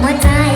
หัวใจ